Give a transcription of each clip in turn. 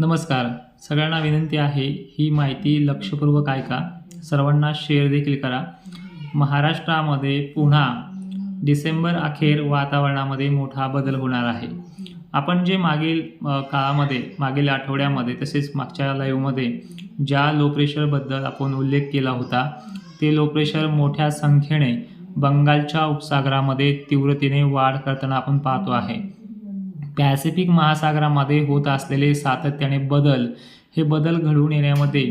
नमस्कार. सगळ्यांना विनंती आहे ही माहिती लक्षपूर्वक ऐका. सर्वांना शेअर देखील करा. महाराष्ट्रामध्ये पुन्हा डिसेंबर अखेर वातावरणामध्ये मोठा बदल होणार आहे. आपण जे मागील काळामध्ये मागील आठवड्यामध्ये तसेच मागच्या लाईव्हमध्ये ज्या लो प्रेशरबद्दल आपण उल्लेख केला होता ते लो प्रेशर मोठ्या संख्येने बंगालच्या उपसागरामध्ये तीव्रतेने वाढ करताना आपण पाहतो आहे. पॅसिफिक महासागरामध्ये होत असलेले सातत्याने बदल हे बदल घडवून येण्यामध्ये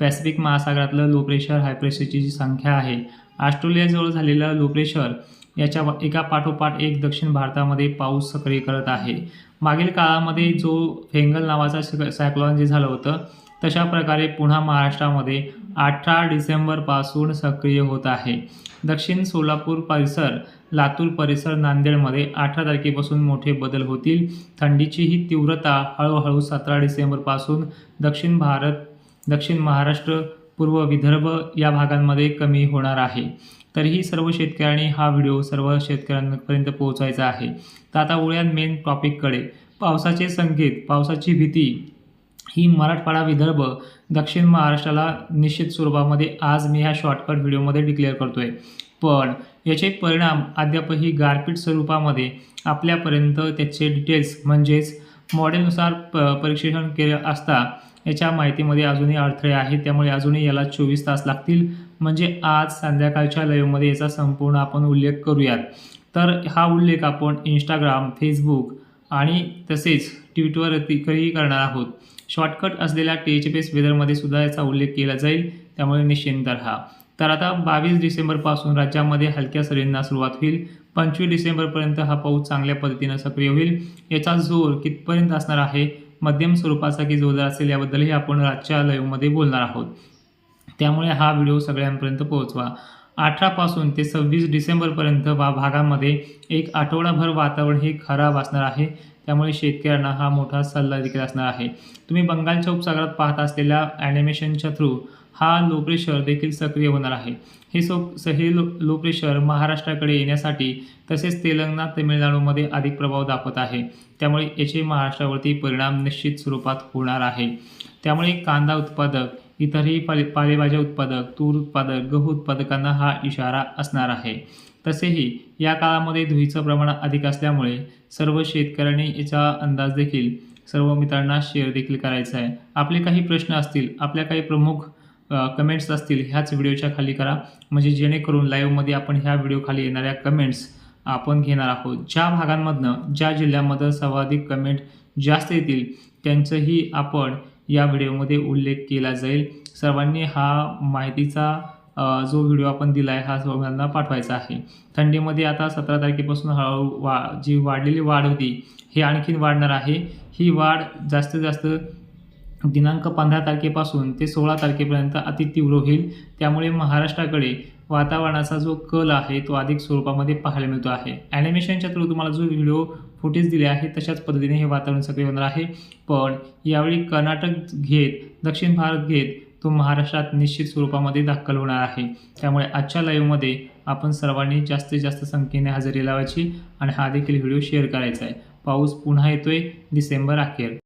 पॅसिफिक महासागरातलं लो प्रेशर हाय प्रेशरची जी संख्या आहे. ऑस्ट्रेलियाजवळ झालेलं लो प्रेशर याच्या एका पाठोपाठ एक दक्षिण भारतामध्ये पाऊस सक्रिय करत आहे. मागील काळामध्ये जो फेंगल नावाचा सायक्लॉन जे झालं होतं तशा प्रकारे पुन्हा महाराष्ट्रामध्ये अठरा डिसेंबरपासून सक्रिय होत आहे. दक्षिण सोलापूर परिसर लातूर परिसर नांदेडमध्ये अठरा तारखेपासून मोठे बदल होतील. थंडीची ही तीव्रता हळूहळू सतरा डिसेंबरपासून दक्षिण भारत दक्षिण महाराष्ट्र पूर्व विदर्भ या भागांमध्ये कमी होणार आहे. तरीही सर्व शेतकऱ्यांनी हा व्हिडिओ सर्व शेतकऱ्यांपर्यंत पोहोचायचा आहे. तर आता वळूयात मेन टॉपिककडे पावसाचे संकेत पावसाची भीती ही मराठवाडा विदर्भ दक्षिण महाराष्ट्राला निश्चित स्वरूपामध्ये आज मी ह्या शॉर्टकट व्हिडिओमध्ये डिक्लेअर करतो आहे पण याचे परिणाम अद्यापही गारपीट स्वरूपामध्ये आपल्यापर्यंत त्याचे डिटेल्स म्हणजेच मॉडेलनुसार प परीक्षण केले असता याच्या माहितीमध्ये अजूनही अडथळे आहेत. त्यामुळे अजूनही याला चोवीस तास लागतील. म्हणजे आज संध्याकाळच्या लाईव्हमध्ये याचा संपूर्ण आपण उल्लेख करूयात. तर हा उल्लेख आपण इंस्टाग्राम फेसबुक आणि तसेच ट्विटरवरतीही करणार आहोत. शॉर्टकट असलेल्या टी एच वेदरमध्ये सुद्धा याचा उल्लेख केला जाईल त्यामुळे निश्चिंत राहा तर आता बावीस डिसेंबरपासून राज्यामध्ये हलक्या सरींना सुरुवात होईल. पंचवीस डिसेंबरपर्यंत हा पाऊस चांगल्या पद्धतीनं सक्रिय होईल. याचा जोर कितपर्यंत असणार आहे? मध्यम स्वरूपाचा की जोरदार असेल याबद्दलही आपण रातच्या लाईव्हमध्ये बोलणार आहोत. त्यामुळे हा व्हिडिओ सगळ्यांपर्यंत पोहोचवा. अठरापासून ते सव्वीस डिसेंबरपर्यंत बा भागामध्ये एक आठवडाभर वातावरण हे खराब असणार आहे. त्यामुळे शेतकऱ्यांना हा मोठा सल्ला देखील असणार आहे. तुम्ही बंगालच्या उपसागरात पाहत असलेल्या ॲनिमेशनच्या थ्रू हा लो प्रेशर देखील सक्रिय होणार आहे. हे सो हे लो लो प्रेशर महाराष्ट्राकडे येण्यासाठी तसेच तेलंगणा तमिळनाडूमध्ये अधिक प्रभाव दाखवत आहे. त्यामुळे याचे महाराष्ट्रावरती परिणाम निश्चित स्वरूपात होणार आहे. त्यामुळे कांदा उत्पादक इतरही पाले पालेभाज्या उत्पादक तूर उत्पादक गहू उत्पादकांना हा इशारा असणार आहे. तसेही या काळामध्ये धुळीचं प्रमाण अधिक असल्यामुळे सर्व शेतकऱ्यांनी याचा अंदाज देखील सर्व मित्रांना शेअर देखील करायचा आहे. आपले काही प्रश्न असतील आपल्या काही प्रमुख कमेंट्स असतील ह्याच व्हिडिओच्या खाली करा. म्हणजे जेणेकरून लाईव्हमध्ये आपण ह्या व्हिडिओ खाली येणाऱ्या कमेंट्स आपण घेणार आहोत. ज्या भागांमधनं ज्या जिल्ह्यामधनं सर्वाधिक कमेंट जास्त येतील त्यांचंही आपण या व्हिडिओमध्ये उल्लेख केला जाईल. सर्वांनी हा माहितीचा जो व्हिडिओ आपण दिला आहे हा सर्वांना पाठवायचा आहे. थंडीमध्ये आता सतरा तारखेपासून हळूहळू वा जी वाढलेली वाढ होती ही आणखीन वाढणार आहे. ही वाढ जास्तीत जास्त दिनांक पंधरा तारखेपासून ते सोळा तारखेपर्यंत अतितीव्र होईल. त्यामुळे महाराष्ट्राकडे वातावरणाचा जो कल आहे तो अधिक स्वरूपामध्ये पाहायला मिळतो आहे. ॲनिमेशनच्या थ्रू तुम्हाला जो व्हिडिओ फुटेज दिले आहे तशाच पद्धतीने हे वातावरण सक्रिय होणार आहे. पण यावेळी कर्नाटक घेत दक्षिण भारत घेत तो महाराष्ट्रात निश्चित स्वरूपामध्ये दाखल होणार आहे. त्यामुळे आजच्या लाईव्हमध्ये आपण सर्वांनी जास्तीत जास्त संख्येने हजेरी लावायची आणि हा देखील व्हिडिओ शेअर करायचा आहे. पाऊस पुन्हा येतोय डिसेंबर अखेर.